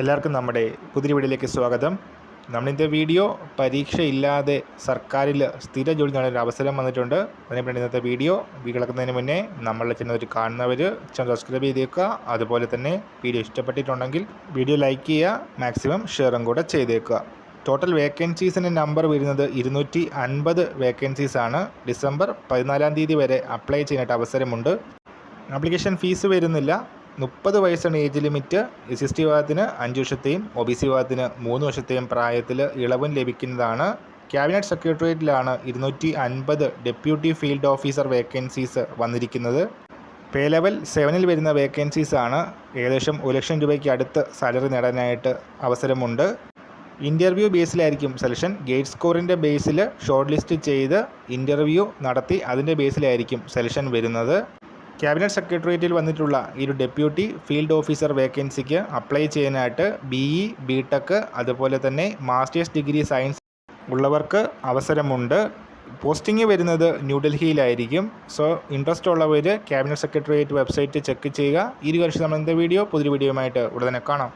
എല്ലാവർക്കും നമ്മുടെ പുതിയ വീഡിയോയിലേക്ക് സ്വാഗതം. നമ്മളിന്റെ വീഡിയോ പരീക്ഷയില്ലാതെ സർക്കാരിൽ സ്ഥിര ജോലി നേടാൻ ഒരു അവസരം വന്നിട്ടുണ്ട്. അതിനെപ്പറ്റി ഇന്നത്തെ വീഡിയോ കിടക്കുന്നതിന് മുന്നേ നമ്മളുടെ ചാനൽ കാണുന്നവർ ചാനൽ സബ്സ്ക്രൈബ് ചെയ്തേക്കുക. അതുപോലെ തന്നെ വീഡിയോ ഇഷ്ടപ്പെട്ടിട്ടുണ്ടെങ്കിൽ വീഡിയോ ലൈക്ക് ചെയ്യുക മാക്സിമം ഷെയറും കൂടെ ചെയ്തേക്കുക. ടോട്ടൽ വേക്കൻസീസിന്റെ നമ്പർ വരുന്നത് ഇരുന്നൂറ്റി അൻപത് വേക്കൻസീസാണ് ഡിസംബർ പതിനാലാം തീയതി വരെ അപ്ലൈ ചെയ്യാനായിട്ട് അവസരമുണ്ട്. ആപ്ലിക്കേഷൻ ഫീസ് വരുന്നില്ല. മുപ്പത് വയസ്സാണ് age limit. S S T വിഭാഗത്തിന് അഞ്ച് വർഷത്തെയും ഒ ബി സി വിഭാഗത്തിന് മൂന്ന് വർഷത്തെയും പ്രായത്തിൽ ഇളവും ലഭിക്കുന്നതാണ്. ക്യാബിനറ്റ് സെക്രട്ടേറിയറ്റിലാണ് ഇരുന്നൂറ്റി അൻപത് ഡെപ്യൂട്ടി ഫീൽഡ് ഓഫീസർ വേക്കൻസീസ് വന്നിരിക്കുന്നത്. പേ ലെവൽ സെവനിൽ വരുന്ന വേക്കൻസീസ് ആണ് ഏകദേശം ഒരു ലക്ഷം രൂപയ്ക്ക് അടുത്ത് സാലറി നേടാനായിട്ട് അവസരമുണ്ട്. ഇന്റർവ്യൂ ബേസിലായിരിക്കും സെലക്ഷൻ. ഗേറ്റ് സ്കോറിന്റെ ബേസിൽ ഷോർട്ട് ലിസ്റ്റ് ചെയ്ത് ഇന്റർവ്യൂ നടത്തി അതിന്റെ ബേസിലായിരിക്കും സെലക്ഷൻ വരുന്നത്. ക്യാബിനറ്റ് സെക്രട്ടേറിയറ്റിൽ വന്നിട്ടുള്ള ഈ ഒരു ഡെപ്യൂട്ടി ഫീൽഡ് ഓഫീസർ വേക്കൻസിക്ക് അപ്ലൈ ചെയ്യാനായിട്ട് ബി ഇ ബി ടെക് അതുപോലെ തന്നെ മാസ്റ്റേഴ്സ് ഡിഗ്രി സയൻസ് ഉള്ളവർക്ക് അവസരമുണ്ട്. പോസ്റ്റിംഗ് വരുന്നത് ന്യൂഡൽഹിയിലായിരിക്കും. സോ ഇൻട്രസ്റ്റ് ഉള്ളവർ ക്യാബിനറ്റ് സെക്രട്ടേറിയറ്റ് വെബ്സൈറ്റ് ചെക്ക് ചെയ്യുക. ഈ ഒരു ഇന്നത്തെ വീഡിയോ പുതിയ വീഡിയോയുമായിട്ട് ഉടനെ കാണാം.